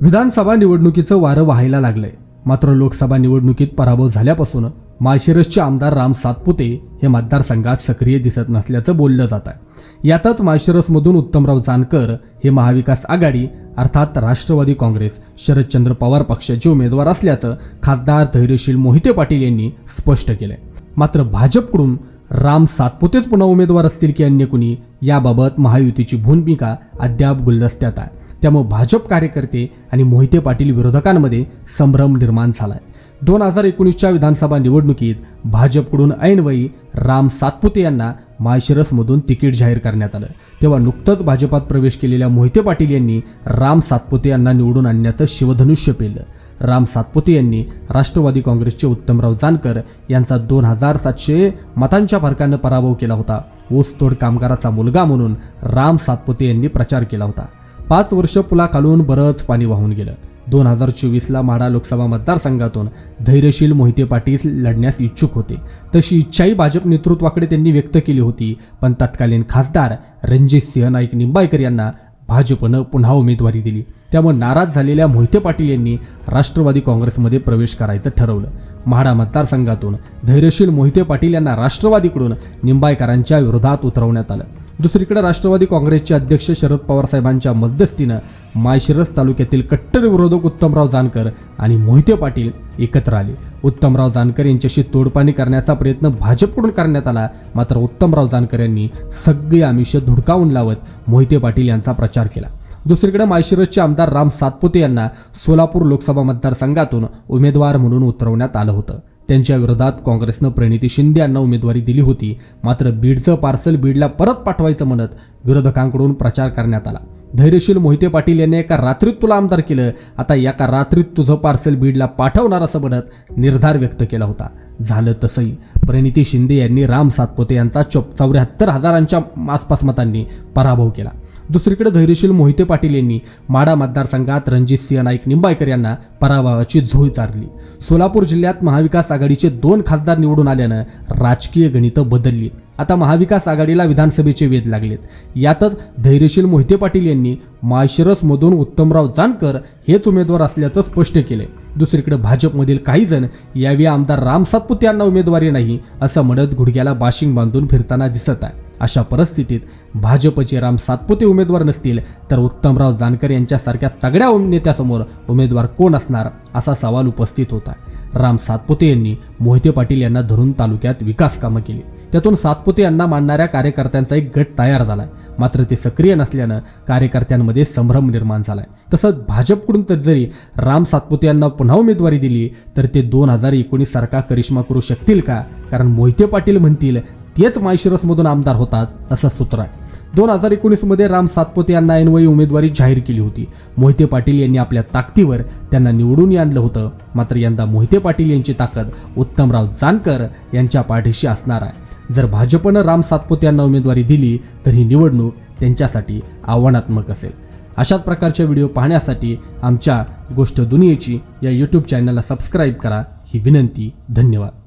विधानसभा निवडणुकीचं वारं व्हायला लागलंय. मात्र लोकसभा निवडणुकीत पराभव झाल्यापासून माळशिरसचे आमदार राम सातपुते हे मतदारसंघात सक्रिय दिसत नसल्याचं बोललं जात आहे यातच माळशिरसमधून उत्तमराव जानकर हे महाविकास आघाडी अर्थात राष्ट्रवादी काँग्रेस शरदचंद्र पवार पक्षाचे उमेदवार असल्याचं खासदार धैर्यशील मोहिते पाटील यांनी स्पष्ट केलंय. मात्र भाजपकडून राम सातपुतेच पुन्हा उमेदवार असतील की अन्य कुणी? याबाबत महायुतीची भूमिका अद्याप गुलदस्त्यात आहे. त्यामुळे भाजप कार्यकर्ते आणि मोहिते पाटील विरोधकांमध्ये संभ्रम निर्माण झाला आहे दोन हजार एकोणीसच्या विधानसभा निवडणुकीत भाजपकडून ऐनवयी राम सातपुते यांना माळशिरसमधून तिकीट जाहीर करण्यात आलं. तेव्हा नुकतंच भाजपात प्रवेश केलेल्या मोहिते पाटील यांनी राम सातपुते यांना निवडून आणण्याचं शिवधनुष्य पेलं राम सातपुते यांनी राष्ट्रवादी काँग्रेसचे उत्तमराव जानकर यांचा दोन हजार सातशे मतांच्या फरकानं पराभव केला होता. ऊसतोड कामगाराचा मुलगा म्हणून राम सातपुते यांनी प्रचार केला होता. पाच वर्ष पुलाखालून बरंच पाणी वाहून गेलं. दोन हजार चोवीसला माढा लोकसभा मतदारसंघातून धैर्यशील मोहिते पाटील लढण्यास इच्छुक होते. तशी इच्छाही भाजप नेतृत्वाकडे त्यांनी व्यक्त केली होती. पण तत्कालीन खासदार रणजित सिंह नाईक निंबाळकर यांना भाजपनं पुन्हा उमेदवारी दिली. त्यामुळे नाराज झालेल्या मोहिते पाटील यांनी राष्ट्रवादी काँग्रेसमध्ये प्रवेश करायचं ठरवलं. म्हाडा मतदारसंघातून धैर्यशील मोहिते पाटील यांना राष्ट्रवादीकडून निंबाळकरांच्या विरोधात उतरवण्यात आलं. दुसरीकडे राष्ट्रवादी काँग्रेसचे अध्यक्ष शरद पवार साहेबांच्या मध्यस्थीनं मायशिरस तालुक्यातील कट्टर विरोधक उत्तमराव जानकर आणि मोहिते पाटील एकत्र आले. उत्तमराव जानकर यांच्याशी तोडपाणी करण्याचा प्रयत्न भाजपकडून करण्यात आला. मात्र उत्तमराव जानकर यांनी सगळी आमिष धुडकावून लावत मोहिते पाटील यांचा प्रचार केला. दुसरीकडे माळशिरसचे आमदार राम सातपुते यांना सोलापूर लोकसभा मतदारसंघातून उमेदवार म्हणून उतरवण्यात आलं होतं. त्यांच्या विरोधात काँग्रेसनं प्रणिती शिंदे यांना उमेदवारी दिली होती. मात्र बीडचं पार्सल बीडला परत पाठवायचं म्हणत विरोधकांकडून प्रचार करण्यात आला. धैर्यशील मोहिते पाटील यांनी एका रात्रीत तुला आमदार केलं. आता एका रात्रीत तुझं पार्सल बीडला पाठवणार असं म्हणत निर्धार व्यक्त केला होता. झालं तसंही. प्रणिती शिंदे यांनी राम सातपोते यांचा चौ चौऱ्याहत्तर हजारांच्या आसपास मतांनी पराभव केला. दुसरीकडे धैर्यशील मोहिते पाटील यांनी माडा मतदारसंघात रणजित सिंह नाईक निंबाळकर यांना पराभवाची झोय चारली. सोलापूर जिल्ह्यात महाविकास आघाडीचे दोन खासदार निवडून आल्यानं राजकीय गणितं बदलली. आता महाविकास आघाडीला विधानसभेचे वेध लागलेत. यातच धैर्यशील मोहिते पाटील यांनी माळशिरसमधून उत्तमराव जानकर हेच उमेदवार असल्याचं स्पष्ट केलं दुसरीकडे भाजपमधील काही जण यावेळी आमदार राम सातपुते यांना उमेदवारी नाही असं म्हणत गुडघ्याला बाशिंग बांधून फिरताना दिसत आहे. अशा परिस्थितीत भाजपचे राम सातपुते उमेदवार नसतील तर उत्तमराव जानकर यांच्यासारख्या तगड्या नेत्यासमोर उमेदवार कोण असणार असा सवाल उपस्थित होता राम सातपुते यांनी मोहिते पाटील यांना धरून तालुक्यात विकास कामं केली. त्यातून सातपुते यांना मानणाऱ्या कार्यकर्त्यांचा एक गट तयार झालाय. मात्र ते सक्रिय नसल्यानं कार्यकर्त्यांमध्ये संभ्रम निर्माण झालाय. तसंच भाजपकडून तर जरी राम सातपुते यांना पुन्हा उमेदवारी दिली तर ते दोन हजार एकोणीस सारखा करिश्मा करू शकतील का? कारण मोहिते पाटील म्हणतील तेच माळशिरसमधून आमदार होतात असं सूत्र आहे. दोन हजार एकोणीसमध्ये राम सातपोते यांना ऐनवयी उमेदवारी जाहीर केली होती. मोहिते पाटील यांनी आपल्या ताकदीवर त्यांना निवडून आणलं होतं. मात्र यंदा मोहिते पाटील यांची ताकद उत्तमराव जानकर यांच्या पाठीशी असणार आहे. जर भाजपनं राम सातपोते यांना उमेदवारी दिली तर ही निवडणूक त्यांच्यासाठी आव्हानात्मक असेल. अशाच प्रकारच्या व्हिडिओ पाहण्यासाठी आमच्या गोष्ट दुनियेची या यूट्यूब चॅनलला सबस्क्राईब करा. ही विनंती धन्यवाद.